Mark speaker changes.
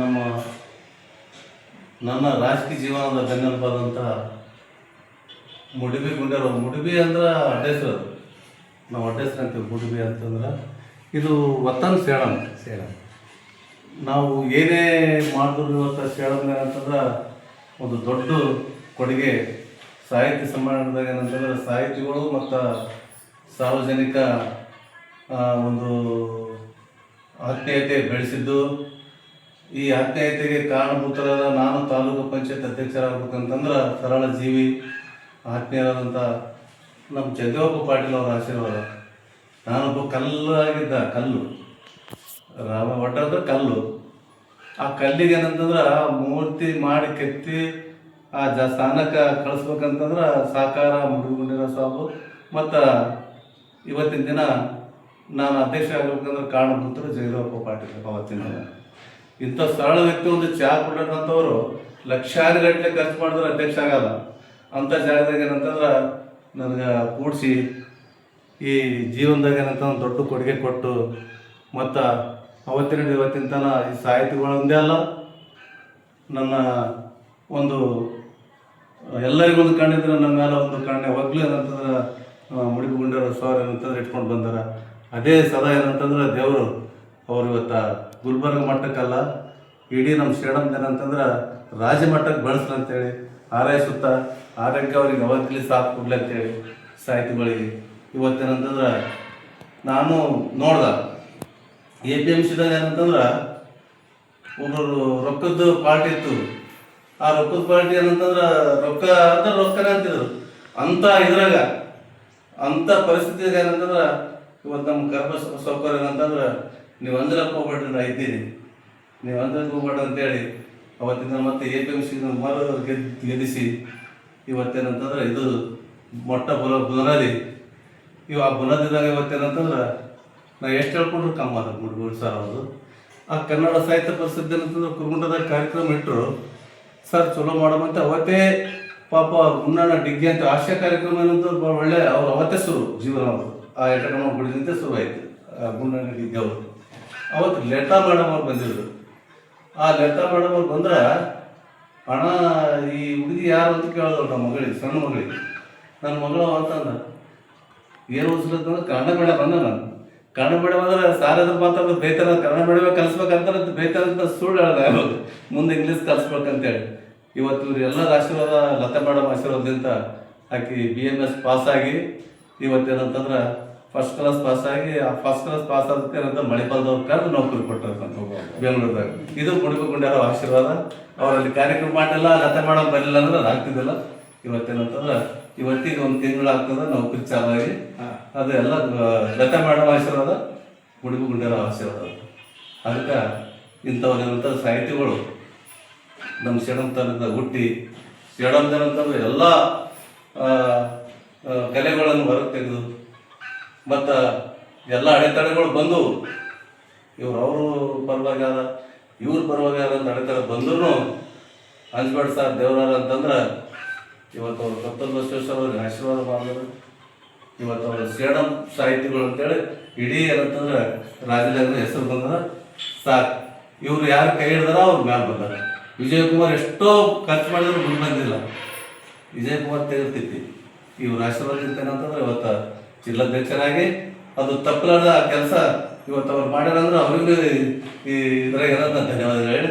Speaker 1: ನಮ್ಮ ನನ್ನ ರಾಜಕೀಯ ಜೀವನದ ಬೆನ್ನೆಲುಬಾದಂತಹ ಮುಡಿಬಿ ಗುಂಡೇರು ಮುಡುಬಿ ಅಂದ್ರೆ ಅಡ್ಡೆಸರು ನಾವು ಅಡ್ಡೆಸ್ರು ಅಂತೀವಿ ಮುಡುಬಿ ಅಂತಂದ್ರೆ. ಇದು ವತನ್ ಸೇಳಂ
Speaker 2: ಸೇಳಂ
Speaker 1: ನಾವು ಏನೇ ಮಾಡಿದ್ರು ಇವತ್ತು ಸೇಳಂ ಅಂತಂದ್ರೆ ಒಂದು ದೊಡ್ಡ ಕೊಡುಗೆ. ಸಾಹಿತ್ಯ ಸಮ್ಮೇಳನದಾಗ ಏನಂತಂದ್ರೆ ಸಾಹಿತಿಗಳು ಮತ್ತು ಸಾರ್ವಜನಿಕ ಒಂದು ಆತ್ಮೀಯತೆ ಬೆಳೆಸಿದ್ದು, ಈ ಆತ್ಮೀಯತೆಗೆ ಕಾರಣಭೂತರಾದ ನಾನು ತಾಲೂಕು ಪಂಚಾಯತ್ ಅಧ್ಯಕ್ಷರಾಗಬೇಕಂತಂದ್ರೆ ಸರಳ ಜೀವಿ ಆತ್ಮೀಯರಾದಂಥ ನಮ್ಮ ಜಗವಪ್ಪ ಪಾಟೀಲ್ ಅವರ ಆಶೀರ್ವಾದ. ನಾನೊಬ್ಬ ಕಲ್ಲಾಗಿದ್ದ ಕಲ್ಲು. ರಾಮ ಒಟ್ಟಾದ್ರೆ ಕಲ್ಲು. ಆ ಕಲ್ಲಿಗೆ ಏನಂತಂದ್ರೆ ಮೂರ್ತಿ ಮಾಡಿ ಕೆತ್ತಿ ಆ ಜ ಸ್ಥಾನಕ್ಕೆ ಕಳಿಸ್ಬೇಕಂತಂದ್ರೆ ಸಾಕಾರ ಮುಡಿಗುಂಡಿರ ಸಾಬು. ಮತ್ತು ಇವತ್ತಿನ ದಿನ ನಾನು ಅಧ್ಯಕ್ಷ ಆಗ್ಬೇಕಂದ್ರೆ ಕಾರಣಭೂತರು ಜಯದೇವಪ್ಪ ಪಾಟೀಲ್ ಅವತ್ತಿನ ಇಂಥ ಸರಳ ವ್ಯಕ್ತಿ ಒಂದು ಚಹಾ ಕೊಟ್ಟಂಥವ್ರು ಲಕ್ಷಾರು ಗಟ್ಟಲೆ ಖರ್ಚು ಮಾಡಿದ್ರೆ ಅಧ್ಯಕ್ಷ ಆಗಲ್ಲ. ಅಂಥ ಜಾಗದಾಗ ಏನಂತಂದ್ರೆ ನನಗೆ ಕೂಡಿಸಿ ಈ ಜೀವನದಾಗ ಏನಂತ ಒಂದು ದೊಡ್ಡ ಕೊಡುಗೆ ಕೊಟ್ಟು ಮತ್ತು ಅವತ್ತಿನ ಇವತ್ತಿನ ತನ ಈ ಸಾಹಿತಿಗಳೊಂದೇ ಅಲ್ಲ, ನನ್ನ ಒಂದು ಎಲ್ಲರಿಗೂ ಒಂದು ಕಣ್ಣಿದ್ರೆ ನನ್ನ ಮೇಲೆ ಒಂದು ಕಣ್ಣೆ ಒಗ್ಲು ಏನಂತಂದ್ರೆ ಮುಡಿಗುಂಡರ ಸರ್ ಏನಂತಂದ್ರೆ ಇಟ್ಕೊಂಡು ಬಂದಾರ. ಅದೇ ಸದಾ ಏನಂತಂದ್ರೆ ದೇವರು ಅವ್ರು ಇವತ್ತು ಗುಲ್ಬರ್ಗ ಮಟ್ಟಕ್ಕಲ್ಲ, ಇಡೀ ನಮ್ಮ ಶ್ರೀಡಮ್ ಏನಂತಂದ್ರೆ ರಾಜ್ಯ ಮಟ್ಟಕ್ಕೆ ಬೆಳೆಸ್ಲಿ ಅಂತೇಳಿ ಸುತ್ತ ಆರೋಗ್ಯ ಅವ್ರಿಗೆ ಯಾವಾಗಲಿ ಸಾಥ್ ಕೊಡ್ಲಿ ಅಂತೇಳಿ ಸಾಹಿತಿಗಳಿಗೆ. ಇವತ್ತೇನಂತಂದ್ರೆ ನಾನು ನೋಡ್ದೆ, ಎ ಪಿ ಎಂ ಸಿದಾಗ ಏನಂತಂದ್ರೆ ಒಬ್ಬರು ರೊಕ್ಕದ್ದು ಪಾರ್ಟಿ ಇತ್ತು. ಆ ರೊಕ್ಕದ ಪಾರ್ಟಿ ಏನಂತಂದ್ರೆ ರೊಕ್ಕ ಅಂದ್ರೆ ರೊಕ್ಕನೇ ಅಂತಿದ್ರು. ಅಂಥ ಇದ್ರಾಗ ಅಂಥ ಪರಿಸ್ಥಿತಿಯಾಗ ಏನಂತಂದ್ರೆ ಇವತ್ತು ನಮ್ಮ ಗರ್ಭ ಸೌಕರ್ಯ ಏನಂತಂದ್ರೆ ನೀವು ಅಂದ್ರೆ ಹೋಗ್ಬೇಡ್ರಿ ನಾ ಇದ್ದೀನಿ. ನೀವು ಅಂದ್ರೆ ಹೋಗ್ಬೇಡ್ರಿ ಅಂತೇಳಿ ಅವತ್ತಿಂದ ಮತ್ತೆ ಎ ಪಿ ಎಂ ಸಿ ಮರು ಗೆದ್, ಗೆಲ್ಲಿಸಿ ಇವತ್ತೇನಂತಂದ್ರೆ ಇದು ಮೊಟ್ಟ ಬುಲ, ಬುನಾದಿ. ಇವು ಆ ಬುನಾದಿದಾಗ ಇವತ್ತೇನಂತಂದ್ರೆ ನಾ ಎಷ್ಟು ಹೇಳ್ಕೊಂಡ್ರು ಕಮ್ಮ ಮುಡ್ಗುಡ್ ಸರ್ ಅವರು ಆ ಕನ್ನಡ ಸಾಹಿತ್ಯ ಪರಿಷತ್ ಏನಂತಂದ್ರೆ ಕುರುಗುಂಟದಾಗ ಕಾರ್ಯಕ್ರಮ ಇಟ್ಟರು ಸರ್ ಚಲೋ ಮಾಡಮಂತ ಅವತ್ತೇ ಪಾಪ ಮುನ್ನಣ್ಣ ಡಿಗ್ಗಿ ಅಂತ ಆಶಯ ಕಾರ್ಯಕ್ರಮ ಏನಂತ ಭಾಳ ಒಳ್ಳೆ, ಅವ್ರು ಅವತ್ತೇ ಶುರು ಜೀವನ ಅವರು ಆ ಯಟಕಮ್ಮ ಗುಡಿದಿಂದ ಶುರು ಆಯ್ತು ಆ ಗುಂಡಣ್ಣ ಅವತ್ತು ಲತಾ ಮೇಡಮ್ ಅವ್ರು ಬಂದಿದ್ರು. ಆ ಲತಾ ಮೇಡಮ್ ಅವ್ರು ಬಂದ್ರೆ ಹಣ ಈ ಹುಡುಗಿ ಯಾರು ಅಂತ ಕೇಳಿದ್ರು ನಮ್ಮ ಮಗಳಿಗೆ, ಸಣ್ಣ ಮಗಳಿಗೆ. ನನ್ನ ಮಗಳು ಅಂತಂದ ಏನು ಓದಿಸ್ಲತ್ತಂದ್ರೆ ಕನ್ನಡ ಬೇಡ ಅಂದ ನಾನು. ಕನ್ನಡ ಬೇಡ ಅಂದ್ರೆ ಸಾರದ ಮಾತಾಡೋದು ಬೈತಾರ ಕನ್ನಡ ಮೇಡಮ್ ಕಲಿಸ್ಬೇಕಂತ ಬೈತಾರ ಅಂತ ಸುಳ್ಳು ಹೇಳ್ದೆ ಯಾವಾಗ ಮುಂದೆ ಇಂಗ್ಲೀಷ್ ಕಲಿಸ್ಬೇಕಂತೇಳಿ ಇವತ್ತು ಇವ್ರು ಎಲ್ಲರ ಆಶೀರ್ವಾದ, ಲತಾ ಮೇಡಮ್ ಆಶೀರ್ವಾದದಿಂದ ಆಕಿ ಬಿ ಎಂ ಎಸ್ ಪಾಸ್ ಆಗಿ ಇವತ್ತೇನಂತಂದ್ರೆ ಫಸ್ಟ್ ಕ್ಲಾಸ್ ಪಾಸ್ ಆಗಿ ಆ ಫಸ್ಟ್ ಕ್ಲಾಸ್ ಪಾಸ್ ಆದಕ್ಕೆ ಮಳೆ ಮಣಿಪಾಲದವ್ರ ಕರೆದು ನೌಕರಿ ಕೊಟ್ಟರು ಬೆಂಗಳೂರದಾಗ. ಇದು ಮುಡಿಕೊಂಡ್ಯಾರ ಆಶೀರ್ವಾದ. ಅವರಲ್ಲಿ ಕಾರ್ಯಕ್ರಮ ಮಾಡಿಲ್ಲ ಲತೆ ಮಾಡೋಕೆ ಬರಲಿಲ್ಲ ಅಂದ್ರೆ ಅದು ಆಗ್ತಿದ್ದಿಲ್ಲ. ಇವತ್ತೇನಂತಂದ್ರೆ ಇವತ್ತಿಗೆ ಒಂದು ತಿಂಗಳು ಆಗ್ತದೆ ನೌಕರಿ ಚಾಲಾಗಿ. ಅದು ಎಲ್ಲ ಲತೆ ಮಾಡೋ ಆಶೀರ್ವಾದ ಮುಡಿಗು ಗುಂಡ್ಯಾರ ಆಶೀರ್ವಾದ. ಅದಕ್ಕೆ ಇಂಥವ್ರೇನಂತ ಸಾಹಿತಿಗಳು ನಮ್ಮ ತಾಲೂಕಿನ ಹುಟ್ಟಿ ಶ್ರೀಡಮ್ ಅಂತಂದ್ರೆ ಎಲ್ಲ ಕಲೆಗಳನ್ನು ಹೊರಗೆ ತೆಗೆದು ಮತ್ತು ಎಲ್ಲ ಅಡೆತಡೆಗಳು ಬಂದು, ಇವ್ರು ಅವರು ಪರವಾಗಿ ಇವ್ರು ಇವ್ರ ಪರವಾಗಿ ಅಂತ ಅಡೆತಡೆ ಬಂದ್ರೂ ಅಂಜ್ಬೇಡ ಸರ್ ದೇವರಾರ ಅಂತಂದ್ರೆ ಇವತ್ತು ಅವ್ರು ಕತ್ತಲ್ ಬಸವೇಶ್ವರ ಅವ್ರಿಗೆ ಆಶೀರ್ವಾದ ಮಾಡಿದ್ರು ಇವತ್ತು ಅವರು ಸೇಡಂ ಸಾಹಿತಿಗಳು ಅಂತೇಳಿ ಇಡೀ ಏನಂತಂದ್ರೆ ರಾಜ್ಯದಾಗ ಹೆಸರು ಬಂದ್ರೆ ಸಾಕು. ಇವ್ರು ಯಾರು ಕೈ ಹಿಡಿದಾರ ಅವ್ರ ಮ್ಯಾಲ ಬಂದಾರ. ವಿಜಯಕುಮಾರ್ ಎಷ್ಟೋ ಖರ್ಚು ಮಾಡಿದ್ರು ಮುಂದೆ ಬಂದಿಲ್ಲ. ವಿಜಯಕುಮಾರ್ ತೆಗೆದಿರ್ತಿತ್ತು ಇವ್ರು ಆಶೀರ್ವಾದ ಅಂತಂದ್ರೆ ಇವತ್ತು ಜಿಲ್ಲಾಧ್ಯಕ್ಷರಾಗಿ ಅದು ತಪ್ಪಲಾದ ಕೆಲಸ ಇವತ್ತು ಅವ್ರು ಮಾಡ್ಯಾರಂದ್ರೆ ಅವ್ರಿಗೂ ಈ ಇದ್ರಾಗ ಧನ್ಯವಾದಗಳು ಹೇಳಿ